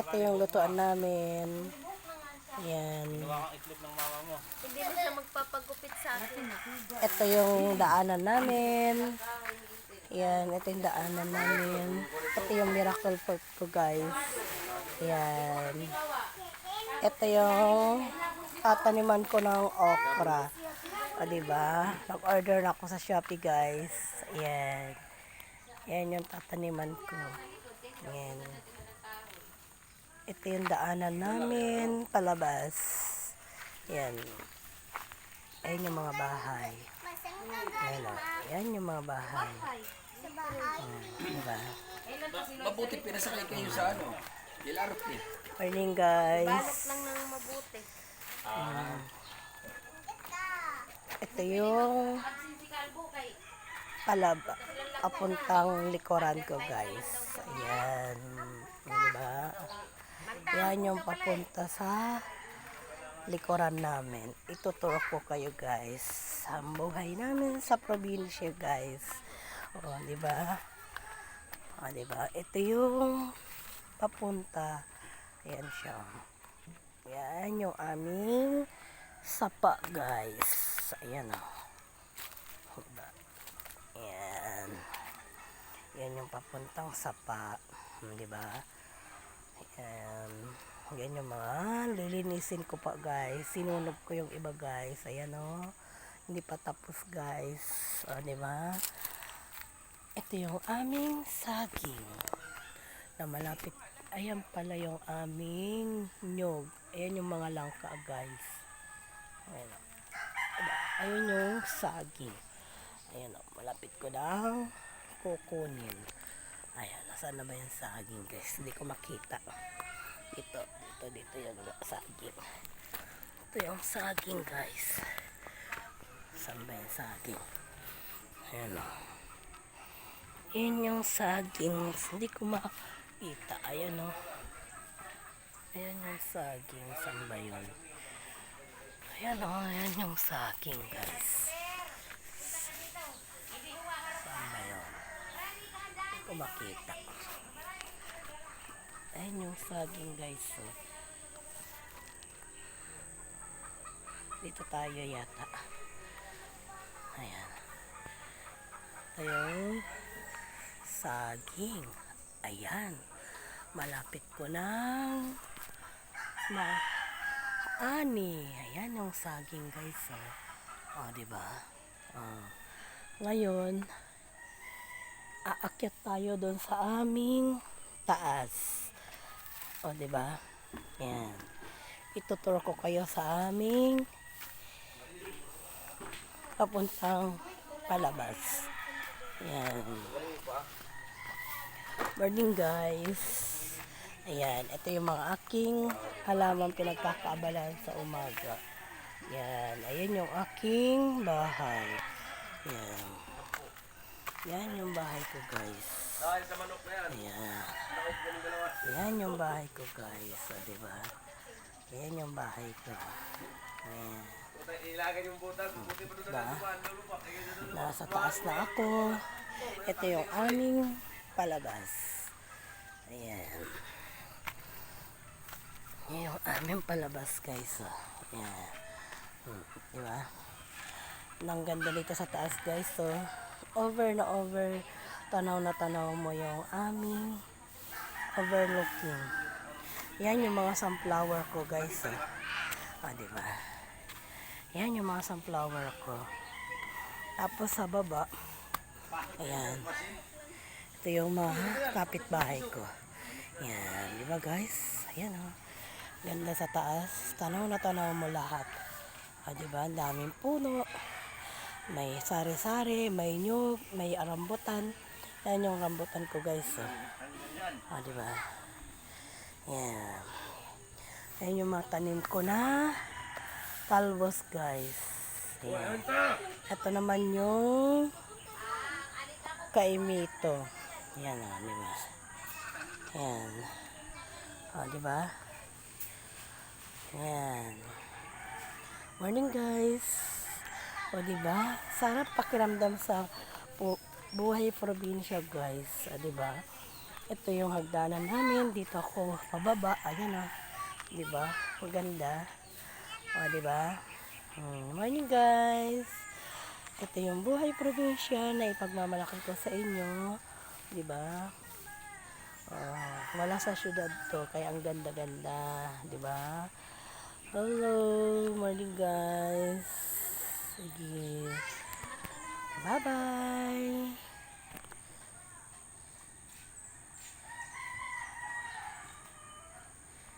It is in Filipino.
Ito yung lutuan namin. Yan. Hindi na siya magpapagupit sa akin. Ito yung daanan namin. Yan, ito yung daanan namin. Ito yung miracle fruit ko, guys. Yan. Ito yung tataniman ko ng okra. O, diba? Nag-order na ako sa Shopee, guys. Yan. Yan yung tataniman ko. Yan. Ito yung daanan namin, palabas. Yan. Ayan yung mga bahay. Ayan o. Ayan yung mga bahay. Oh, diba? Mabuti pinasakay kayo sa ano. Dilarot eh. Morning guys. Balot lang ng mabuti. Ito yung palab apuntang likuran ko guys. Ayan. Diba? Yan yung papunta sa likuran namin. Ituturo ko kayo guys. Sa buhay namin sa probinsya guys. O, di ba? O, di ba? Ito yung papunta. Ayan siya. Yan yung aming sapa guys. Ayan o. Diba? Ayan. Yan yung papuntang sapa. Di ba? Ayan. Yan yung mga lilinisin ko pa guys. Sinunog ko yung iba guys. Ayan o. Hindi pa tapos guys. O, di ba? Ito yung aming saging. Na malapit. Ayan pala yung aming nyog. Ayan yung mga langka guys. Ayan o. Diba? Ayun yung saging. Ayan o. Malapit ko na kukunin. Ayan. Nasaan na ba yung saging guys? Hindi ko makita. Dito. Dito. Dito yung saging. Ito yung saging guys. Saan ba yung saging? Ayan o. Yan yung saging. Hindi ko makita. Ayan o. Ayan yung saging. Saan ba yun? Ayan o. Ayan yung saging guys. Saan ba yun? Hindi ko makita. Ayan yung saging guys. So. Dito tayo yata. Ayan. Yung saging. Ayan. Malapit ko ng maani. Ayan yung saging guys. Oh, oh di ba? Oh. Ngayon, aakyat tayo doon sa aming taas. O, di ba? Yan. Ituturo ko kayo sa aming papuntang palabas. Yan. Morning guys. Ayan, ito yung mga aking halaman pinagkakaabalan sa umaga. Yan, ayan yung aking bahay. Yan. Yan yung bahay ko guys. Ayan. Yan yung bahay ko guys. O, diba? Yan yung bahay ko. Ayan. Diba? Nasa taas na ako. Ito yung aming palabas. Ayan. Yan yung aming palabas guys. Oh. Ayan. Hmm, diba? Nang ganda dito sa taas guys. So, over na over. Tanaw na tanaw mo yung aming overlooking. Yan yung mga sunflower ko guys. Oh. Ah, diba? Yan yung mga sunflower ko. Tapos sa baba, ayan. Ito yung mga kapitbahay ko. Yan, di ba guys? Ayan oh. Ganda sa taas. Tanaw na tanaw mo lahat. Ah, di ba? Ang daming puno. May sari-sari, may nyug, may rambutan. Yan yung rambutan ko guys. Oh. Ah, di ba? Yan. Yan yung mga tanim ko na talbos guys. Yan. Ito naman yung kaimito. Yan o, di ba? Yan. O, di ba? Yan. Morning guys. O, di ba? Sarap pakiramdam sa buhay probinsya guys. O, di ba? Ito yung hagdanan namin. Dito ako pababa. Ayan o. Di ba? Maganda. O, di ba? Hmm, morning guys. Ito yung buhay probinsya na ipagmamalaki ko sa inyo. Di ba? Oh, wala sa syudad to, kaya ang ganda-ganda, di ba? Hello, morning guys. Bye-bye!